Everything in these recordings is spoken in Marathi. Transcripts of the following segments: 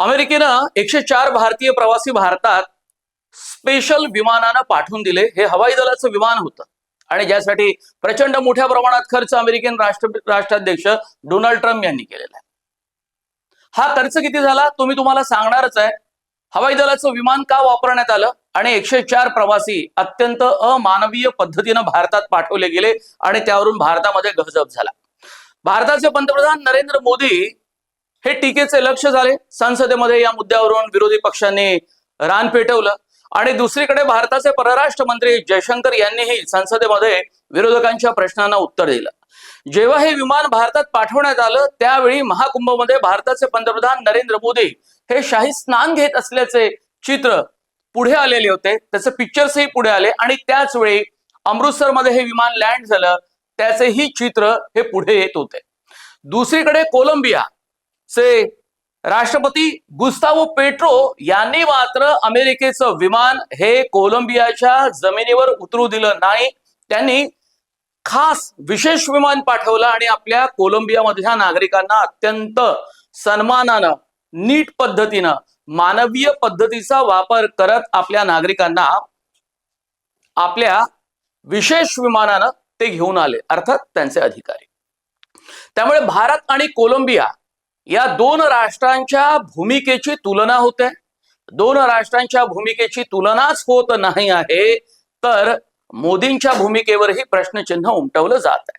अमेरिकेनं एकशे चार भारतीय प्रवासी भारतात स्पेशल विमानानं पाठवून दिले. हे हवाई दलाचं विमान होतं. आणि ज्यासाठी प्रचंड मोठ्या प्रमाणात खर्च अमेरिकन राष्ट्र राष्ट्राध्यक्ष डोनाल्ड ट्रम्प यांनी केलेला आहे. हा खर्च किती झाला? तो मी तुम्हाला सांगणारच आहे. हवाई दलाचं विमान का वापरण्यात आलं? आणि एकशे चार प्रवासी अत्यंत अमानवीय पद्धतीनं भारतात पाठवले गेले आणि त्यावरून भारतामध्ये गजब झाला. भारताचे पंतप्रधान नरेंद्र मोदी हे टीकेचे लक्ष झाले. संसदेमध्ये या मुद्द्यावरून विरोधी पक्षांनी रान पेटवलं. आणि दुसरीकडे भारताचे परराष्ट्र मंत्री जयशंकर यांनीही संसदेमध्ये विरोधकांच्या प्रश्नांना उत्तर दिलं. जेव्हा हे विमान भारतात पाठवण्यात आलं त्यावेळी महाकुंभमध्ये भारताचे पंतप्रधान नरेंद्र मोदी हे शाही स्नान घेत असल्याचे चित्र पुढे आलेले होते. त्याचे पिक्चर्सही पुढे आले. आणि त्याच वेळी अमृतसरमध्ये हे विमान लँड झालं. त्याचेही चित्र हे पुढे येत होते. दुसरीकडे कोलंबिया. चे राष्ट्रपती गुस्तावो पेट्रो यांनी मात्र अमेरिकेचं विमान हे कोलंबियाच्या जमिनीवर उतरू दिलं नाही. त्यांनी खास विशेष विमान पाठवलं आणि आपल्या कोलंबियामधल्या नागरिकांना अत्यंत सन्मानानं नीट पद्धतीनं मानवीय पद्धतीचा वापर करत आपल्या नागरिकांना आपल्या विशेष विमानानं ते घेऊन आले अर्थात त्यांचे अधिकारी. त्यामुळे भारत आणि कोलंबिया या दोन राष्ट्रांच्या भूमिकेची तुलना होते. दोन राष्ट्रांच्या भूमिकेची तुलनाच होत नाही आहे. तर मोदींच्या भूमिकेवरही प्रश्नचिन्ह उमटवलं जात आहे.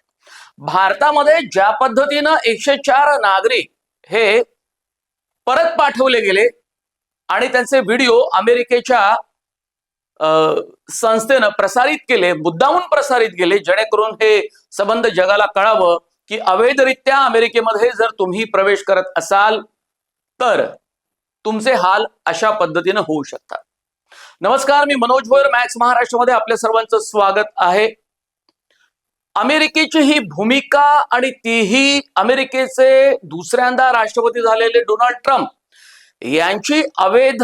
भारतामध्ये ज्या पद्धतीनं एकशे चार नागरिक हे परत पाठवले गेले आणि त्यांचे व्हिडिओ अमेरिकेच्या संस्थेनं प्रसारित केले मुद्दामून प्रसारित केले जेणेकरून हे संबंध जगाला कळावं की अवैधरित्या अमेरिकेमध्ये जर तुम्ही प्रवेश करत असाल तर तुमचे हाल अशा पद्धतीनं होऊ शकतात. नमस्कार मी मनोज भोयर मॅक्स महाराष्ट्रामध्ये आपल्या सर्वांचं स्वागत आहे. अमेरिकेची ही भूमिका आणि तीही अमेरिकेचे दुसऱ्यांदा राष्ट्रपती झालेले डोनाल्ड ट्रम्प यांची अवैध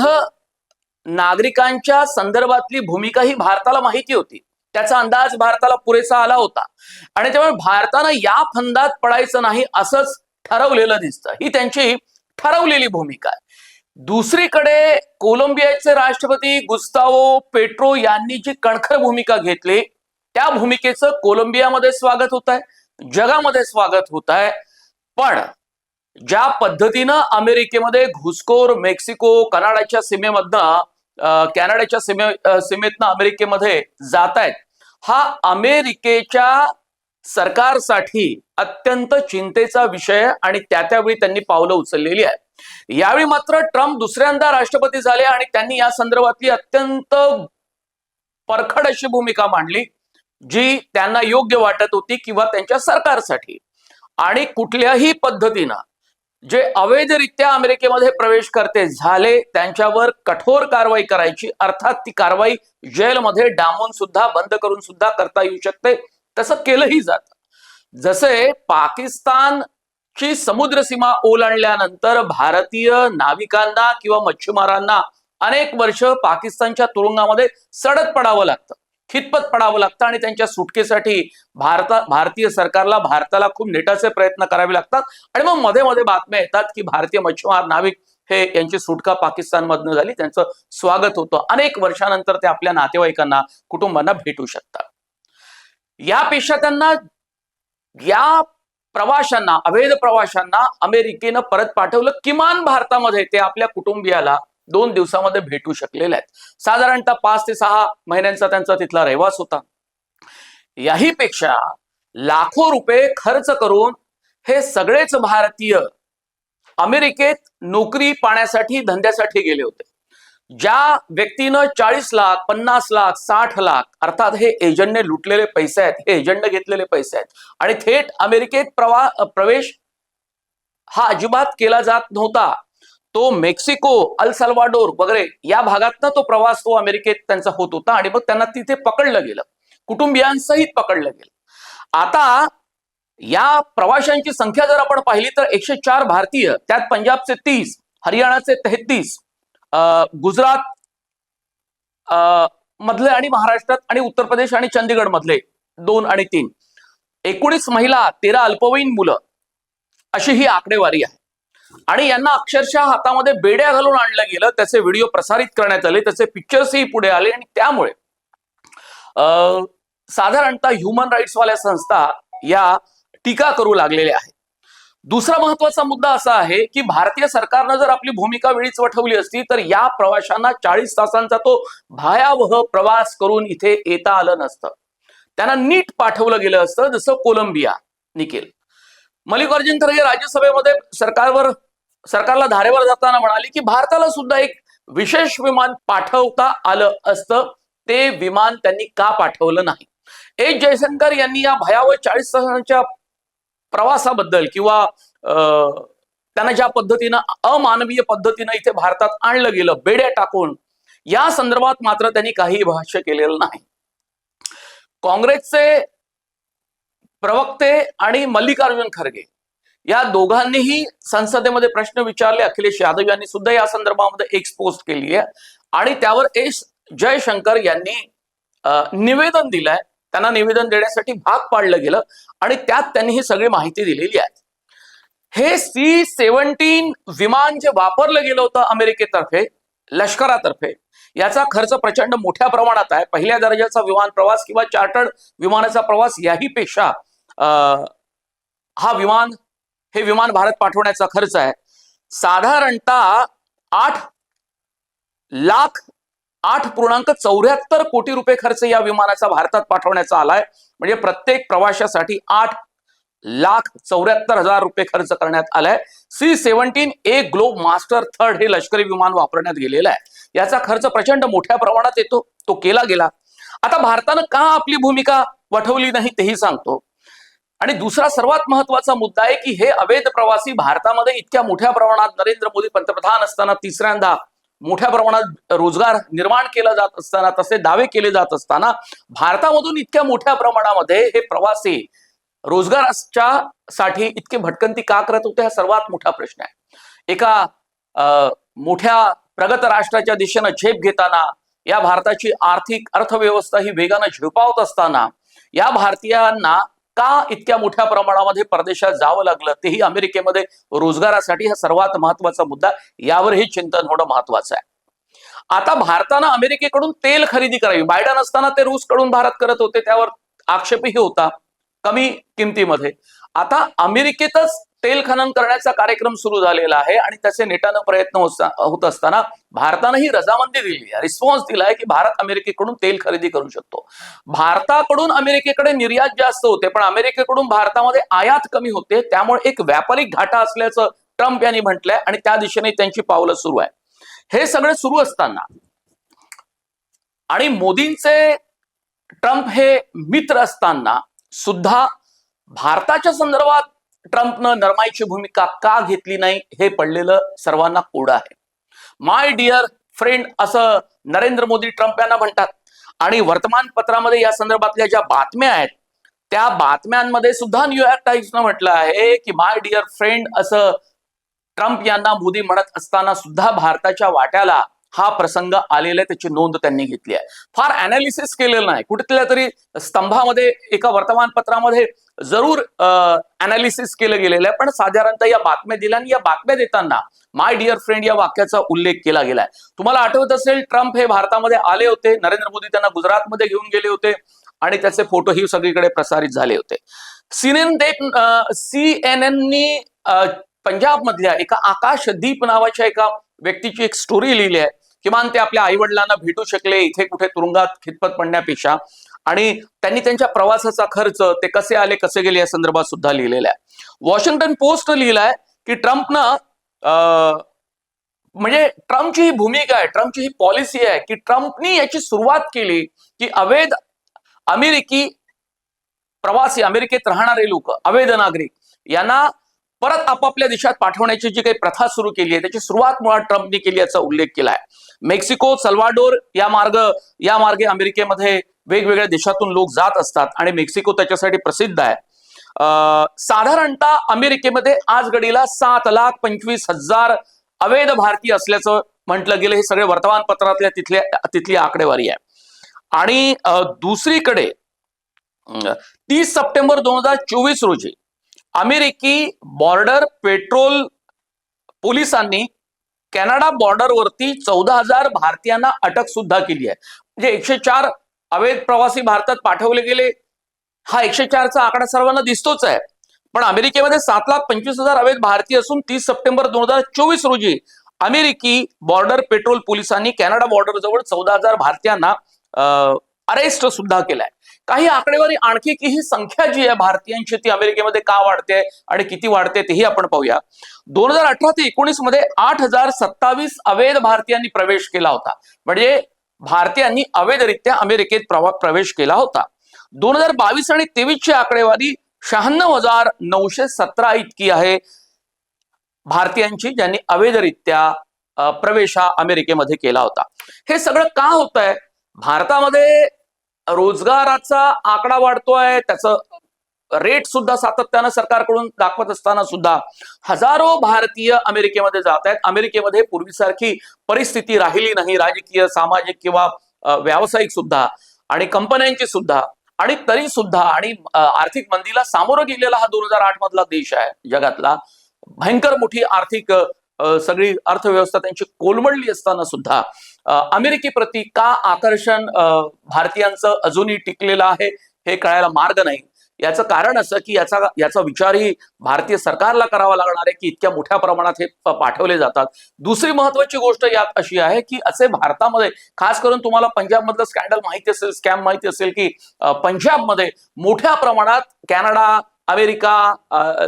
नागरिकांच्या संदर्भातली भूमिका ही भारताला माहिती होती. त्याचा अंदाज भारताला पुरेसा आला होता. आणि त्यामुळे भारतानं या फंदात पडायचं नाही असंच ठरवलेलं दिसतं. ही त्यांची ठरवलेली भूमिका आहे. दुसरीकडे कोलंबियाचे राष्ट्रपती गुस्तावो पेट्रो यांनी जी कणखर भूमिका घेतली त्या भूमिकेचं कोलंबियामध्ये स्वागत होत आहे जगामध्ये स्वागत होत आहे. पण ज्या पद्धतीनं अमेरिकेमध्ये घुसखोर मेक्सिको कनाडाच्या सीमेमधनं कॅनडाच्या सीमे सीमेतनं अमेरिकेमध्ये जात आहेत हा अमेरिकेच्या सरकारसाठी अत्यंत चिंतेचा विषय आणि त्या त्यावेळी त्यांनी पावलं उचललेली आहे यावेळी मात्र ट्रम्प दुसऱ्यांदा राष्ट्रपती झाले आणि त्यांनी या संदर्भातली अत्यंत परखड अशी भूमिका मांडली जी त्यांना योग्य वाटत होती किंवा त्यांच्या सरकारसाठी. आणि कुठल्याही पद्धतीनं जे अवैधरित्या अमेरिकेमध्ये प्रवेश करते झाले. त्यांच्यावर कठोर कारवाई करायची. अर्थात ती कारवाई जेलमध्ये डांबून सुद्धा बंद करून सुद्धा करता येऊ शकते. तसं केलंही जात. जसे पाकिस्तानची समुद्र सीमा ओलांडल्यानंतर भारतीय नाविकांना किंवा मच्छीमारांना अनेक वर्ष पाकिस्तानच्या तुरुंगामध्ये सडत पडावं लागतं. खितपत पडावं लागतं आणि त्यांच्या सुटकेसाठी भारता भारतीय सरकारला भारताला खूप नेटाचे प्रयत्न करावे लागतात. आणि मग मध्ये मध्ये बातम्या येतात की भारतीय मच्छीमार नाविक हे यांची सुटका पाकिस्तानमधनं झाली. त्यांचं स्वागत होतं. अनेक वर्षानंतर ते आपल्या नातेवाईकांना कुटुंबांना भेटू शकतात. यापेक्षा त्यांना या प्रवाशांना अवैध प्रवाशांना अमेरिकेनं परत पाठवलं. किमान भारतामध्ये ते आपल्या कुटुंबियाला दोन दिवसामध्ये भेटू शकलेले आहेत. साधारणतः पाच ते सहा महिन्यांचा त्यांचा तिथला रहिवास होता. याही पेक्षा लाखो रुपये खर्च करून हे सगळेच भारतीय अमेरिकेत नोकरी पाण्यासाठी धंद्यासाठी गेले होते. ज्या व्यक्तीनं चाळीस लाख पन्नास लाख साठ लाख अर्थात हे एजंटने लुटलेले पैसे आहेत हे एजंटने घेतलेले पैसे आहेत आणि थेट अमेरिकेत प्रवा प्रवेश हा अजिबात केला जात नव्हता. तो मेक्सिको अल सल्वाडोर वगैरे या भागातनं तो प्रवास तो अमेरिकेत त्यांचा होत होता आणि मग त्यांना तिथे पकडलं गेलं. कुटुंबियांसहित पकडलं गेलं. आता या प्रवाशांची संख्या जर आपण पाहिली तर एकशे चार भारतीय त्यात पंजाबचे तीस हरियाणाचे तेहतीस गुजरात अं, मधले आणि महाराष्ट्रात आणि उत्तर प्रदेश आणि चंदीगड मधले दोन आणि तीन. एकोणीस महिला तेरा अल्पवयीन मुलं. अशी ही आकडेवारी आहे. आणि यांना अक्षरशः हातामध्ये बेड्या घालून आणलं गेलं. त्याचे व्हिडिओ प्रसारित करण्यात आले त्याचे पिक्चर्सही पुढे आले. आणि त्यामुळे साधारणतः ह्युमन राईट्सवाल्या संस्था या टीका करू लागलेल्या आहेत. दुसरा महत्त्वाचा मुद्दा असा आहे की भारतीय सरकारनं जर आपली भूमिका वेळीच वठवली असती तर या प्रवाशांना चाळीस तासांचा तो भयावह प्रवास करून इथे येता आलं नसतं. त्यांना नीट पाठवलं गेलं असतं जसं कोलंबिया निकेल. मल्लिकार्जुन खरगे राज्यसभेमध्ये सरकारवर सरकारला धारेवर जाताना म्हणाले की भारताला सुद्धा एक विशेष विमान पाठवता आलं असतं. ते विमान त्यांनी का पाठवलं नाही? एस जयशंकर यांनी या भयावह चाळीस तासांच्या प्रवासाबद्दल किंवा अं, त्यांना ज्या पद्धतीनं अमानवीय पद्धतीनं इथे भारतात आणलं गेलं बेड्या टाकून या संदर्भात मात्र त्यांनी काही भाष्य केलेलं नाही. काँग्रेसचे प्रवक्ते आणि मल्लिकार्जुन खरगे. या दोघांनीही संसदेमध्ये प्रश्न विचारले. अखिलेश यादव यांनी सुद्धा या संदर्भामध्ये एक पोस्ट केली आहे. आणि त्यावर एस जयशंकर यांनी निवेदन दिलंय. त्यांना निवेदन देण्यासाठी भाग पाडलं गेलं आणि त्यात त्यांनी ही सगळी माहिती दिलेली आहे. हे सी सेव्हन्टीन विमान जे वापरलं गेलं होतं अमेरिकेतर्फे लष्करातर्फे याचा खर्च प्रचंड मोठ्या प्रमाणात आहे. पहिल्या दर्जाचा विमान प्रवास किंवा चार्टर्ड विमानाचा प्रवास याही पेक्षा हा विमान हे विमान भारत पाठवण्याचा खर्च आहे. साधारणतः आठ लाख आठ पूर्णांक चौऱ्याहत्तर कोटी रुपये खर्च या विमानाचा भारतात पाठवण्याचा आलाय. म्हणजे प्रत्येक प्रवाशासाठी आठ लाख चौऱ्याहत्तर हजार रुपये खर्च करण्यात आलाय. C seventeen A Globemaster third हे लष्करी विमान वापरण्यात गेलेलं आहे. याचा खर्च प्रचंड मोठ्या प्रमाणात येतो तो केला गेला. आता भारतानं का आपली भूमिका वठवली नाही तेही सांगतो. आणि दुसरा सर्वात महत्त्वाचा मुद्दा आहे की हे अवैध प्रवासी भारतामध्ये इतक्या मोठ्या प्रमाणात नरेंद्र मोदी पंतप्रधान असताना तिसऱ्यांदा मोठ्या प्रमाणात रोजगार निर्माण केला जात असताना तसे दावे केले जात असताना भारतामधून इतक्या मोठ्या प्रमाणामध्ये हे प्रवासी रोजगाराच्या साठी इतके भटकंती का करत होते? हा सर्वात मोठा प्रश्न आहे. एका अं, मोठ्या प्रगत राष्ट्राच्या दिशेनं झेप घेताना या भारताची आर्थिक अर्थव्यवस्था ही वेगानं झेपावत असताना या भारतीयांना का इतक्या मोठ्या प्रमाणामध्ये परदेशात जावं लागलं? तेही अमेरिकेमध्ये रोजगारासाठी हा सर्वात महत्त्वाचा मुद्दा. यावरही चिंतन होणं महत्वाचं आहे. आता भारतानं अमेरिकेकडून तेल खरेदी करावी. बायडन असताना ते रूसकडून भारत करत होते. त्यावर आक्षेपही होता. कमी किमतीमध्ये. आता अमेरिकेतच तेल खनन करण्याचा कार्यक्रम सुरू झालेला आहे आणि त्याचे नेटानं प्रयत्न होत होत असताना भारतानं ही रजामंदी दिली आहे. रिस्पॉन्स दिलाय की भारत अमेरिकेकडून तेल खरेदी करू शकतो. भारताकडून अमेरिकेकडे निर्यात जास्त होते पण अमेरिकेकडून भारतामध्ये आयात कमी होते त्यामुळे एक व्यापारिक घाटा असल्याचं ट्रम्प यांनी म्हटलंय आणि त्या दिशेने त्यांची पावलं सुरू आहे. हे सगळे सुरू असताना आणि मोदींचे ट्रम्प हे मित्र असताना सुद्धा भारताच्या संदर्भात ट्रम्पनं नरमाईची भूमिका का घेतली नाही हे पडलेलं सर्वांना कोड आहे. माय डिअर फ्रेंड असं नरेंद्र मोदी ट्रम्प यांना म्हणतात. आणि वर्तमानपत्रामध्ये या संदर्भातल्या ज्या बातम्या आहेत त्या बातम्यांमध्ये सुद्धा न्यूयॉर्क टाइम्सनं म्हटलं आहे की माय डिअर फ्रेंड असं ट्रम्प यांना मोदी म्हणत असताना सुद्धा भारताच्या वाट्याला हा प्रसंग आलेला आहे त्याची नोंद त्यांनी घेतली आहे. फार अनालिसिस केलेलं नाही. कुठल्या तरी स्तंभामध्ये एका वर्तमानपत्रामध्ये जरूर अनालिसिस केलं गेलेलं आहे. पण साधारणतः या बातम्या दिल्या आणि या बातम्या देताना माय डिअर फ्रेंड या वाक्याचा उल्लेख केला गेलाय तुम्हाला आठवत असेल ट्रम्प हे भारतामध्ये आले होते. नरेंद्र मोदी त्यांना गुजरातमध्ये घेऊन गेले होते आणि त्याचे फोटोही सगळीकडे प्रसारित झाले होते. सीएनएन देत सी एन एननी पंजाब मधल्या एका आकाशदीप नावाच्या एका व्यक्तीची एक स्टोरी लिहिली आहे. किमान ते आपल्या आई वडिलांना भेटू शकले इथे कुठे तुरुंगात खितपत पडण्यापेक्षा. आणि त्यांनी त्यांच्या प्रवासाचा खर्च ते कसे आले कसे गेले या संदर्भात सुद्धा लिहिलेला आहे. वॉशिंग्टन पोस्ट लिहिलाय की ट्रम्पनं अं, म्हणजे ट्रम्पची ही भूमिका आहे ट्रम्पची ही पॉलिसी आहे की ट्रम्पनी याची सुरुवात केली की अवैध अमेरिकी प्रवासी अमेरिकेत राहणारे लोक अवैध नागरिक यांना परत आपापल्या देशात पाठवण्याची जी काही प्रथा सुरू केली आहे त्याची सुरुवात मुळात ट्रम्पनी केली याचा उल्लेख केला आहे. मेक्सिको सल्वाडोर या मार्ग या मार्गे अमेरिकेमध्ये वेगवेगळ्या देशातून लोक जात असतात आणि मेक्सिको त्याच्यासाठी प्रसिद्ध आहे. अं, साधारणतः अमेरिकेमध्ये आज घडीला सात लाख पंचवीस हजार अवैध भारतीय असल्याचं म्हटलं गेलं. हे सगळे वर्तमानपत्रातल्या तिथल्या तिथली आकडेवारी आहे. आणि दुसरीकडे तीस सप्टेंबर दोन हजार चोवीस रोजी अमेरिकी बॉर्डर पेट्रोल पोलिसांनी कॅनडा बॉर्डरवरती चौदा हजार भारतीयांना अटक सुद्धा केली आहे. म्हणजे एकशे चार अवैध प्रवासी भारतात पाठवले गेले हा एकशे चारचा आकडा सर्वांना दिसतोच आहे. पण अमेरिकेमध्ये सात लाख पंचवीस हजार अवैध भारतीय असून तीस सप्टेंबर दोन हजार चोवीस रोजी अमेरिकी बॉर्डर पेट्रोल पोलिसांनी कॅनडा बॉर्डर जवळ चौदा हजार भारतीयांना अरेस्ट सुद्धा केलाय. काही आकडेवारी आणखी की ही संख्या जी आहे भारतीयांची ती अमेरिकेमध्ये का वाढते आणि किती वाढते तेही आपण पाहूया. दोन हजार अठरा ते एकोणीसमध्ये आठ हजार सत्तावीस अवैध भारतीयांनी प्रवेश केला होता. म्हणजे भारतीयांनी अवैधरित्या अमेरिकेत प्रवा- प्रवेश केला होता. दोन हजार बावीस आणि तेवीसची आकडेवारी शहाण्णव हजार नऊशे सतरा इतकी आहे. भारतीयांची ज्यांनी अवैधरित्या प्रवेश हा अमेरिकेमध्ये केला होता. हे सगळं का होत आहे भारतामध्ये रोजगाराचा आकडा वाढतोय. त्याचं रेट सुद्धा सातत्यानं सरकारकडून दाखवत असताना सुद्धा हजारो भारतीय अमेरिकेमध्ये जात आहेत. अमेरिकेमध्ये पूर्वीसारखी परिस्थिती राहिली नाही. राजकीय सामाजिक किंवा व्यावसायिक सुद्धा आणि कंपन्यांची सुद्धा आणि तरी सुद्धा आणि आर्थिक मंदीला सामोरं गेलेला हा दोन हजार आठ मधला देश आहे जगातला. भयंकर मोठी आर्थिक सगळी अर्थव्यवस्था त्यांची कोलमडली असताना सुद्धा अमेरिकेप्रती का आकर्षण भारतीयांचं अजूनही टिकलेलं आहे हे कळायला मार्ग नाही. याचं कारण असं की याचा याचा विचारही भारतीय सरकारला करावा लागणार आहे की इतक्या मोठ्या प्रमाणात हे पाठवले जातात. दुसरी महत्वाची गोष्ट यात अशी आहे की असे भारतामध्ये खास करून तुम्हाला पंजाबमधलं स्कॅन्डल माहिती असेल स्कॅम माहिती असेल की पंजाबमध्ये मोठ्या प्रमाणात कॅनडा अमेरिका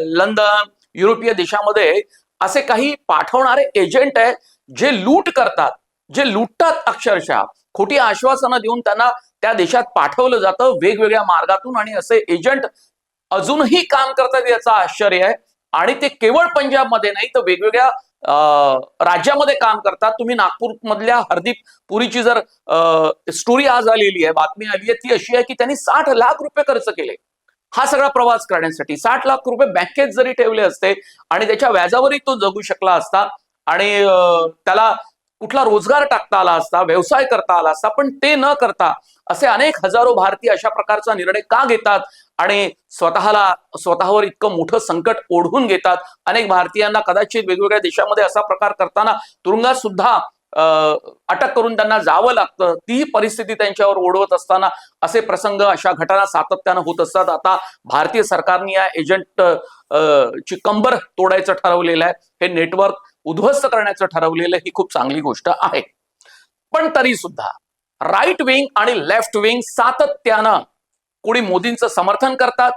लंडन युरोपीय देशामध्ये असे काही पाठवणारे एजंट आहेत जे लूट करतात. जे लुटतात अक्षरशः खोटी आश्वासनं देऊन त्यांना त्या देशात पाठवलं जातं वेगवेगळ्या मार्गातून आणि असे एजंट अजूनही काम करतात याचं आश्चर्य आहे. आणि ते केवळ पंजाबमध्ये नाही तर वेगवेगळ्या राज्यामध्ये काम करतात. तुम्ही नागपूर मधल्या हरदीप पुरीची जर स्टोरी आज आलेली आहे बातमी आली आहे ती अशी आहे की त्यांनी साठ लाख रुपये खर्च केले. हा सगळा प्रवास करण्यासाठी. साठ लाख रुपये बँकेत जरी ठेवले असते आणि त्याच्या व्याजावरही तो जगू शकला असता आणि त्याला कुठला रोजगार टाकता आला असता व्यवसाय करता आला असता पण ते न करता असे अनेक हजारो भारतीय अशा प्रकारचा निर्णय का घेतात? आणि स्वतःला स्वतःवर इतकं मोठं संकट ओढवून घेतात. अनेक भारतीयांना कदाचित वेगवेगळ्या देशामध्ये असा प्रकार करताना तुरुंगात सुद्धा अटक करून त्यांना जावं लागतं. ती परिस्थिती त्यांच्यावर ओढवत असताना असे प्रसंग अशा घटना सातत्यानं होत असतात. आता भारतीय सरकारने या एजंट ची कंबर तोडायचं ठरवलेलं आहे. हे नेटवर्क उद्ध्वस्त करण्याचं ठरवलेलं ही खूप चांगली गोष्ट आहे. पण तरी सुद्धा राईट विंग आणि लेफ्ट विंग सातत्यानं कुणी मोदींचं समर्थन करतात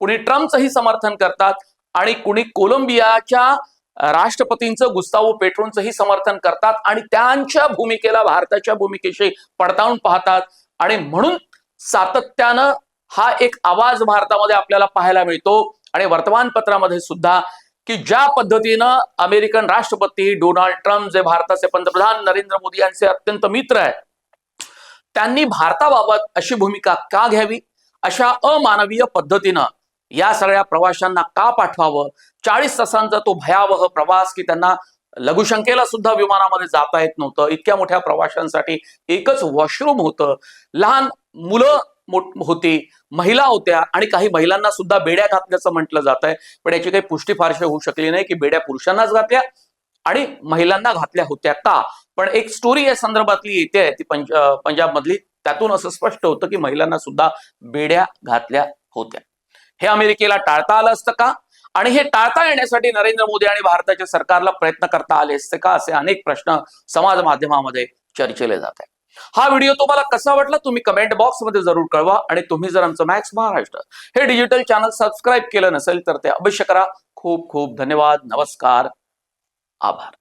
कुणी ट्रम्पचंही समर्थन करतात आणि कुणी कोलंबियाच्या राष्ट्रपतींचं गुस्तावो पेट्रोनचंही समर्थन करतात आणि त्यांच्या भूमिकेला भारताच्या भूमिकेशी पडताळून पाहतात. आणि म्हणून सातत्यानं हा एक आवाज भारतामध्ये आपल्याला पाहायला मिळतो. आणि वर्तमानपत्रामध्ये सुद्धा की ज्या पद्धतीनं अमेरिकन राष्ट्रपती डोनाल्ड ट्रम्प जे भारताचे पंतप्रधान नरेंद्र मोदी यांचे अत्यंत मित्र आहेत त्यांनी भारताबाबत अशी भूमिका का घ्यावी? अशा अमानवीय पद्धतीनं या सगळ्या प्रवाशांना का पाठवावं? चाळीस तासांचा तो भयावह प्रवास की त्यांना लघुशंकेला सुद्धा विमानामध्ये जाता येत नव्हतं. इतक्या मोठ्या प्रवाशांसाठी एकच वॉशरूम होतं. लहान मुलं होती महिला होत्या आणि काही महिलांना सुद्धा बेड्या घातल्याचं म्हटलं जात आहे पण याची काही पुष्टी फारशी होऊ शकली नाही की बेड्या पुरुषांनाच घातल्या आणि महिलांना घातल्या होत्या का? पण एक स्टोरी या संदर्भातली येते. ती पंज पंजाब मधली त्यातून असं स्पष्ट होतं की महिलांना सुद्धा बेड्या घातल्या होत्या. हे अमेरिकेला टाळता आलं असतं का? आणि हे टाळता येण्यासाठी नरेंद्र मोदी आणि भारताच्या सरकारला प्रयत्न करता आले असते का? असे अनेक प्रश्न समाज माध्यमामध्ये चर्चेले जात आहेत. हा व्हिडिओ तुम्हाला कसा वाटला? तुम्ही कमेंट बॉक्समध्ये जरूर कळवा आणि तुम्ही जर आमचं मॅक्स महाराष्ट्र हे डिजिटल चॅनल सबस्क्राईब केलं नसेल तर ते अवश्य करा. खूप खूप धन्यवाद. नमस्कार. आभार.